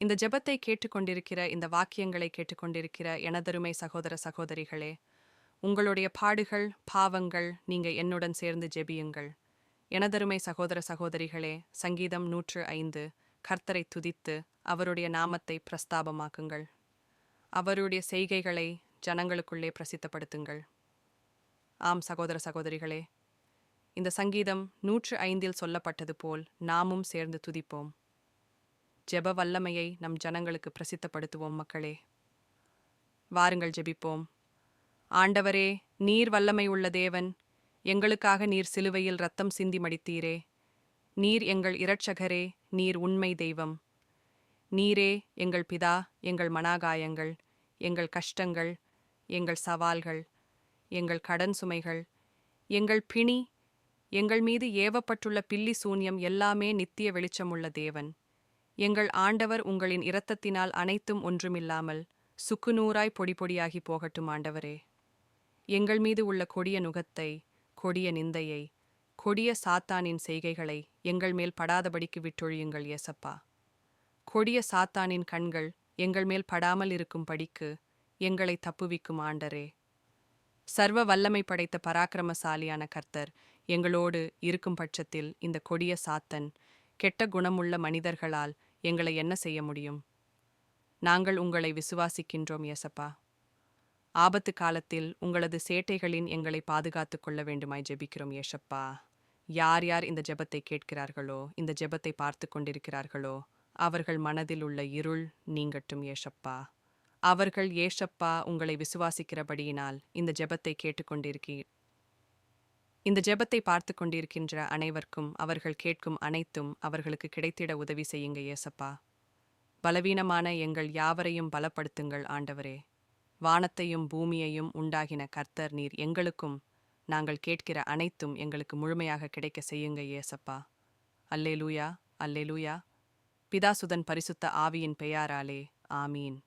இந்த ஜெபத்தை கேட்டுக்கொண்டிருக்கிற இந்த வாக்கியங்களை கேட்டுக்கொண்டிருக்கிற எனதருமை சகோதர சகோதரிகளே உங்களுடைய பாடுகள் பாவங்கள் நீங்க என்னுடன் சேர்ந்து ஜெபியுங்கள். எனதருமை சகோதர சகோதரிகளே சங்கீதம் நூற்று ஐந்து கர்த்தரை துதித்து அவருடைய நாமத்தை பிரஸ்தாபமாக்குங்கள். அவருடைய செய்கைகளை ஜனங்களுக்குள்ளே பிரசித்தப்படுத்துங்கள். ஆம் சகோதர சகோதரிகளே இந்த சங்கீதம் நூற்று ஐந்தில் சொல்லப்பட்டது போல் நாமும் சேர்ந்து துதிப்போம். ஜெப வல்லமையை நம் ஜனங்களுக்கு பிரசித்தப்படுத்துவோம் மக்களே. வாருங்கள் ஜெபிப்போம். ஆண்டவரே நீர் வல்லமை உள்ள தேவன் எங்களுக்காக நீர் சிலுவையில் ரத்தம் சிந்தி மடித்தீரே. நீர் எங்கள் இரட்சகரே நீர் உண்மை தெய்வம். நீரே எங்கள் பிதா எங்கள் மனாகாயங்கள் எங்கள் கஷ்டங்கள் எங்கள் சவால்கள் எங்கள் கடன் சுமைகள் எங்கள் பிணி எங்கள் மீது ஏவப்பட்டுள்ள பில்லி சூன்யம் எல்லாமே நித்திய வெளிச்சமுள்ள தேவன். எங்கள் ஆண்டவர் உங்களின் இரத்தத்தினால் அனைத்தும் ஒன்றுமில்லாமல் சுக்குநூறாய் பொடி பொடியாகி போகட்டும் ஆண்டவரே. எங்கள் மீது உள்ள கொடிய நுகத்தை கொடிய நிந்தையை கொடிய சாத்தானின் செய்கைகளை எங்கள் மேல் படாதபடிக்கு விட்டொழியுங்கள் ஏசப்பா கொடிய சாத்தானின் கண்கள் எங்கள் மேல் படாமல் இருக்கும் படிக்கு எங்களை தப்புவிக்கும் ஆண்டரே. சர்வ வல்லமை படைத்த பராக்கிரமசாலியான கர்த்தர் எங்களோடு இருக்கும் பட்சத்தில் இந்த கொடிய சாத்தன் கெட்ட குணமுள்ள மனிதர்களால் எங்களை என்ன செய்ய முடியும்? நாங்கள் உங்களை விசுவாசிக்கின்றோம் ஏசப்பா ஆபத்து காலத்தில் உங்களது சேட்டைகளின் எங்களை பாதுகாத்து கொள்ள வேண்டுமாய் ஜெபிக்கிறோம் ஏசப்பா யார் யார் இந்த ஜெபத்தை கேட்கிறார்களோ இந்த ஜெபத்தை பார்த்து கொண்டிருக்கிறார்களோ அவர்கள் மனதில் உள்ள இருள் நீங்கட்டும் ஏஷப்பா அவர்கள் ஏஷப்பா உங்களை விசுவாசிக்கிறபடியினால் இந்த ஜெபத்தை கேட்டுக்கொண்டிருக்கீர் இந்த ஜெபத்தை பார்த்து கொண்டிருக்கின்ற அனைவருக்கும் அவர்கள் கேட்கும் அனைத்தும் அவர்களுக்கு கிடைத்திட உதவி செய்யுங்க ஏசப்பா பலவீனமான எங்கள் யாவரையும் பலப்படுத்துங்கள் ஆண்டவரே. வானத்தையும் பூமியையும் உண்டாகின கர்த்தர் நீர் எங்களுக்கும் நாங்கள் கேட்கிற அனைத்தும் எங்களுக்கு முழுமையாக கிடைக்க செய்யுங்க ஏசப்பா அல்லேலூயா அல்லேலூயா. பிதாசுதன் பரிசுத்த ஆவியின் பெயாராலே ஆமீன்.